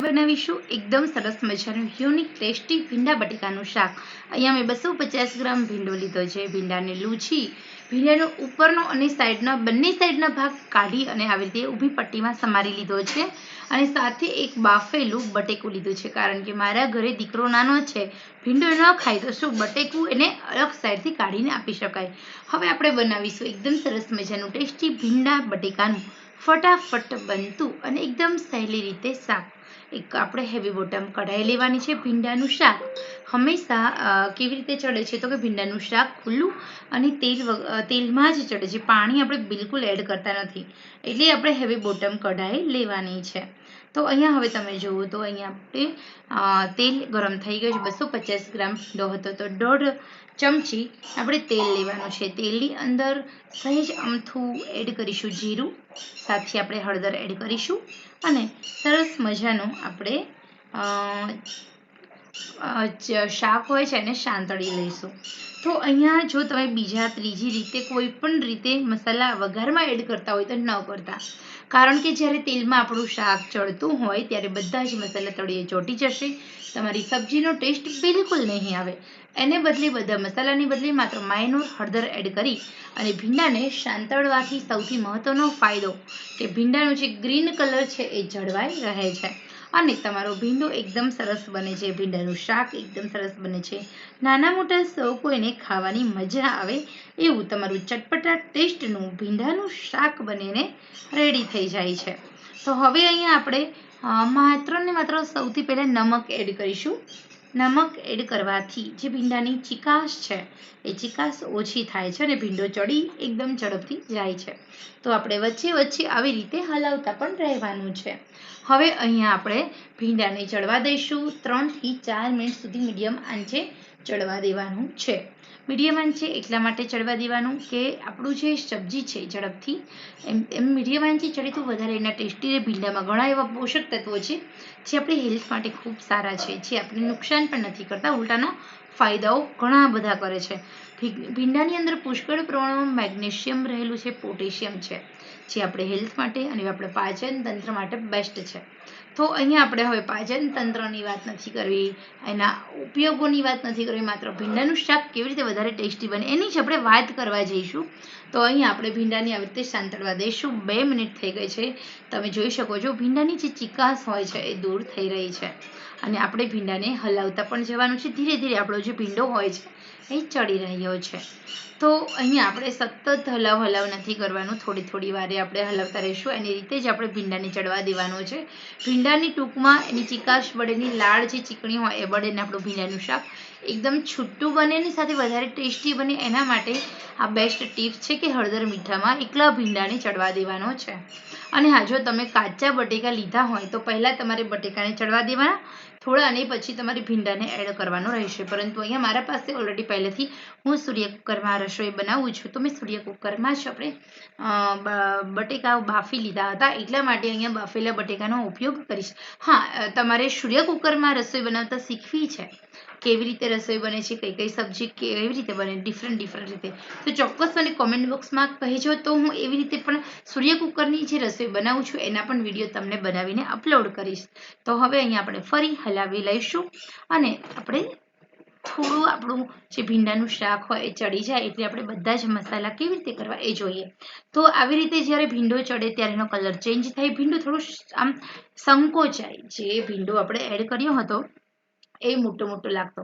બનાવીશું. એકદમ સરસ મજાનું યુનિક ટેસ્ટી ભીંડા બટેકાનું શાક. અહીંયા મેં બસો પચાસ ગ્રામ ભીંડો લીધો છે. ભીંડાને લૂછી, ભીંડાનો ઉપરનો અને સાઈડનો, બંને સાઈડના ભાગ કાઢી અને આવી રીતે ઊભી પટ્ટીમાં સમારી લીધો છે. અને સાથે એક બાફેલું બટેકું લીધું છે. કારણ કે મારા ઘરે દીકરો નાનો છે. ભીંડો ન ખાય તો શું? બટેકું એને અલગ સાઈડથી કાઢીને આપી શકાય. હવે આપણે બનાવીશું. એકદમ સરસ મજાનું ટેસ્ટી ભીંડા બટેકાનું ફટાફટ બનતું અને એકદમ સહેલી રીતે શાક. એક આપણે હેવી બોટમ કઢાઈ લેવાની છે. ભીંડાનું શાક હંમેશા કેવી રીતે ચડે છે તો કે ભીંડાનું શાક ખુલ્લું અને તેલ તેલમાં જ ચડે છે. પાણી આપણે બિલકુલ એડ કરતા નથી. એટલે આપણે હેવી બોટમ કઢાઈ લેવાની છે. તો અહીંયા હવે તમે જુઓ તો અહીંયા આપણે તેલ ગરમ થઈ ગયું છે, બસો પચાસ ગ્રામ ભીંડો હતો. તો દોઢ ચમચી આપણે તેલ લેવાનું છે. તેલની અંદર સહેજ અમથું એડ કરીશું જીરું, સાથે આપણે હળદર એડ કરીશું અને સરસ મજાનું આપણે શાક હોય છે એને શાંતળી લઈશું. તો અહીંયા જો તમે બીજા ત્રીજી રીતે કોઈ પણ રીતે મસાલા વઘારમાં એડ કરતા હોય તો ન કરતા. કારણ કે જ્યારે તેલમાં આપણું શાક ચડતું હોય, ત્યારે બધા જ મસાલા તળીએ ચોટી જશે. તમારી સબ્જીનો ટેસ્ટ બિલકુલ નહીં આવે. એને બદલે બધા મસાલાની બદલે માત્ર માયનોર હળદર એડ કરી અને ભીંડાને શાંતળવાથી સૌથી મહત્ત્વનો ફાયદો, કે ભીંડાનો જે ગ્રીન કલર છે એ જળવાઈ રહે છે. અને તમારો ભીંડો એકદમ સરસ બને છે. ભીંડાનું શાક એકદમ સરસ બને છે. નાના મોટા સૌ કોઈને ખાવાની મજા આવે એવું તમારું ચટપટા ટેસ્ટનું ભીંડાનું શાક બનીને રેડી થઈ જાય છે. તો હવે અહીંયા આપણે માત્ર ને માત્ર સૌથી પહેલાં નમક એડ કરીશું. નમક એડ કરવાથી જે ભીંડાની ચિકાશ છે, એ ચિકાશ ઓછી થાય છે અને ભીંડો ચડી એકદમ ઝડપથી જાય છે. તો આપણે વચ્ચે વચ્ચે આવી રીતે હલાવતા પણ રહેવાનું છે. હવે અહીંયા આપણે ભીંડાને ચડવા દઈશું. ત્રણથી ચાર મિનિટ સુધી મીડિયમ આંચે ચડવા દેવાનું છે. મીડિયમ છે એટલા માટે ચડવા દેવાનું કે આપણું જે સબ્જી છે ઝડપથી, એમ એમ મીડિયમ આંચે ચડે તો વધારે એના ટેસ્ટી ભીંડામાં ઘણા એવા પોષક તત્વો છે, જે આપણી હેલ્થ માટે ખૂબ સારા છે, જે આપણે નુકસાન પણ નથી કરતા, ઉલટાના ફાયદાઓ ઘણા બધા કરે છે. ભીંડાની અંદર પુષ્કળ પ્રમાણમાં મેગ્નેશિયમ રહેલું છે, પોટેશિયમ છે, જે આપણે હેલ્થ માટે અને આપણે પાચન તંત્ર માટે બેસ્ટ છે. તો અહીંયા આપણે હવે પાચન તંત્રની વાત નથી કરવી, એના ઉપયોગોની વાત નથી કરવી, માત્ર ભીંડાનું શાક કેવી રીતે વધારે ટેસ્ટી બને એની જ આપણે વાત કરવા જઈશું. તો અહીંયા આપણે ભીંડાની આવી રીતે સાંતળવા દઈશું. બે મિનિટ થઈ ગઈ છે. તમે જોઈ શકો છો, ભીંડાની જે ચિકાસ હોય છે એ દૂર થઈ રહી છે. અને આપણે ભીંડાને હલાવતા પણ જવાનું છે. ધીરે ધીરે આપણો જે ભીંડો હોય છે એ ચડી રહ્યો છે. તો અહીંયા આપણે સતત હલાવ હલાવ નથી કરવાનું. થોડી થોડી વારે આપણે હલાવતા રહીશું. એની રીતે જ આપણે ભીંડાને ચડવા દેવાનું છે. ભીંડાની ટૂંકમાં એની ચિકાશ વડેની લાળ જે ચીકણી હોય એ વડેને આપણું ભીંડાનું શાક એકદમ છૂટું બને એની સાથે વધારે ટેસ્ટી બને એના માટે આ બેસ્ટ ટીપ છે કે હળદર મીઠામાં એકલા ભીંડાને ચડવા દેવાનો છે. અને હા, જો તમે કાચા બટેકા લીધા હોય તો પહેલાં તમારે બટેકાને ચડવા દેવાના. થોડા અને પછી તમારે ભીંડાને એડ કરવાનો રહેશે. પરંતુ અહીંયા મારા પાસે ઓલરેડી પહેલેથી હું સૂર્ય કુકરમાં રસોઈ બનાવું છું. તો મેં સૂર્ય કુકરમાં જ આપણે બટેકા બાફી લીધા હતા. એટલા માટે અહીંયા બાફેલા બટેકાનો ઉપયોગ કરીશ. હા તમારે સૂર્ય કુકરમાં રસોઈ બનાવતા શીખવી છે. કેવી રીતે રસોઈ બને છે, કઈ કઈ સબ્જી કેવી રીતે બને ડિફરન્ટ ડિફરન્ટ રીતે. તો ચોક્કસ મને કોમેન્ટ બોક્સમાં કહેજો. તો હું એવી રીતે પણ સૂર્ય કુકરની જે રસોઈ બનાવું છું, એના પણ વીડિયો તમને બનાવીને અપલોડ કરીશ. તો હવે અહીંયા આપણે ફરી હલાવી લઈશું. અને આપણે થોડું આપણું જે ભીંડાનું શાક હોય એ ચડી જાય એટલે આપણે બધા જ મસાલા કેવી રીતે કરવા એ જોઈએ. તો આવી રીતે જ્યારે ભીંડો ચડે ત્યારે એનો કલર ચેન્જ થાય. ભીંડો થોડું આમ સંકોચાય જે ભીંડો આપણે એડ કર્યો હતો એ મોટો મોટો લાગતો.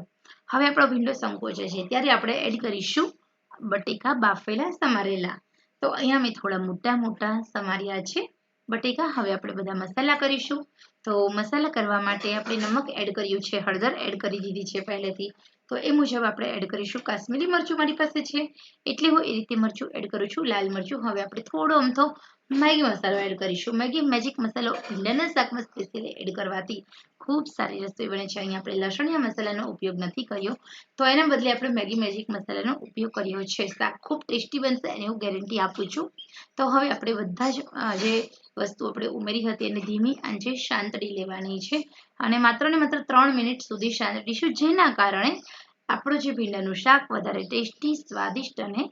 હવે આપણો ભીંડો સંકોચે છે. ત્યારે આપણે એડ કરીશું બટેકા બાફેલા સમારેલા. તો અહીંયા મેં થોડા મોટા મોટા સમાર્યા છે. બટેકા. હવે આપણે બધા મસાલા કરીશું. તો મસાલા કરવા માટે આપણે નમક એડ કર્યું છે. હળદર એડ કરી દીધી છે પહેલેથી. તો એ મુજબ આપણે એડ કરીશું. કાશ્મીરી મરચું મારી પાસે છે. એટલે હું એ રીતે મરચું એડ કરું છું. લાલ મરચું. હવે આપણે થોડો અમથો મેગી મસાલો એડ કરીશું. મેગી મેજિક મસાલો ભીંડાના શાકમાં સ્પેશિયલી એડ કરવાથી ખૂબ સારી રસોઈ બને છે. અહીંયા આપણે લસણિયા મસાલાનો ઉપયોગ નથી કર્યો. તો એના બદલે આપણે મેગી મેજિક મસાલાનો ઉપયોગ કર્યો છે. શાક ખૂબ ટેસ્ટી બનશે એની હું ગેરંટી આપું છું. તો હવે આપણે બધા જ જે વસ્તુ આપણે ઉમેરી હતી એને ધીમી આંચે શાંતડી લેવાની છે. અને માત્ર ને માત્ર ત્રણ મિનિટ સુધી શાંતડીશું, જેના કારણે આપણું જે ભીંડાનું શાક વધારે ટેસ્ટી, સ્વાદિષ્ટ અને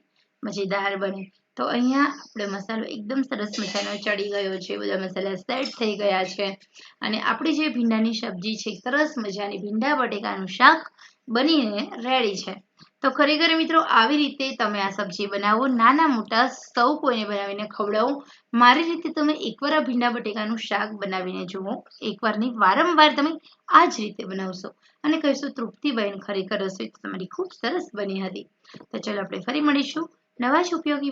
મજેદાર બને. તો અહીંયા આપણે મસાલો એકદમ સરસ મજાનો ચડી ગયો છે, બધા મસાલા સેટ થઈ ગયા છે. અને આપણી જે ભીંડાની સબ્જી છે, સરસ મજાની ભીંડા બટેકાનું શાક બનીને રેડી છે. તો ખરેખર મિત્રો, આવી રીતે તમે આ સબ્જી બનાવો. નાના મોટા સૌ કોઈને બનાવીને ખવડાવો. મારી રીતે તમે એકવાર આ ભીંડા બટેકાનું શાક બનાવીને જુઓ. એકવાર નહીં વારંવાર તમે આ જ રીતે બનાવશો. અને કહીશું તૃપ્તિબહેન ખરેખર રસોઈ તમારી ખૂબ સરસ બની હતી. તો ચાલો આપણે ફરી મળીશું નવા જ ઉપયોગી